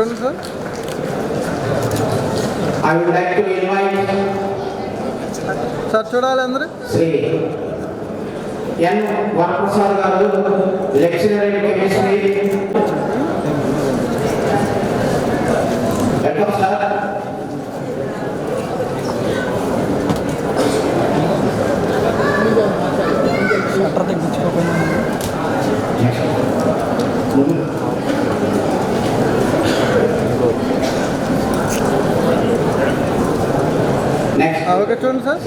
చూడండి sir. I would like to invite sir చూడాలి అందరూ. Shri N Varaprasad garu lecturer in chemistry okay చూడండి sir.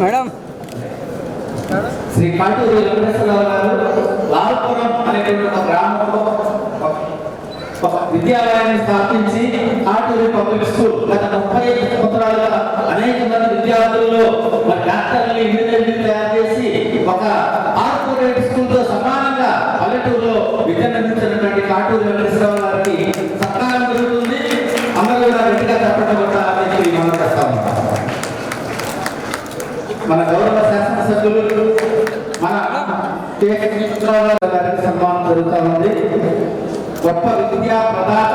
Madam. Shri Katuri Venkateswararao garu Lalpuram అనేటువంటి ఒక గ్రామంలో విద్యాలయాన్ని స్థాపించి కాటూరి పబ్లిక్ స్కూల్ గత గౌరవ శాసనసభ్యులు మన గారికి సన్మానం జరుగుతూ ఉంది. గొప్ప విద్యా ప్రదాత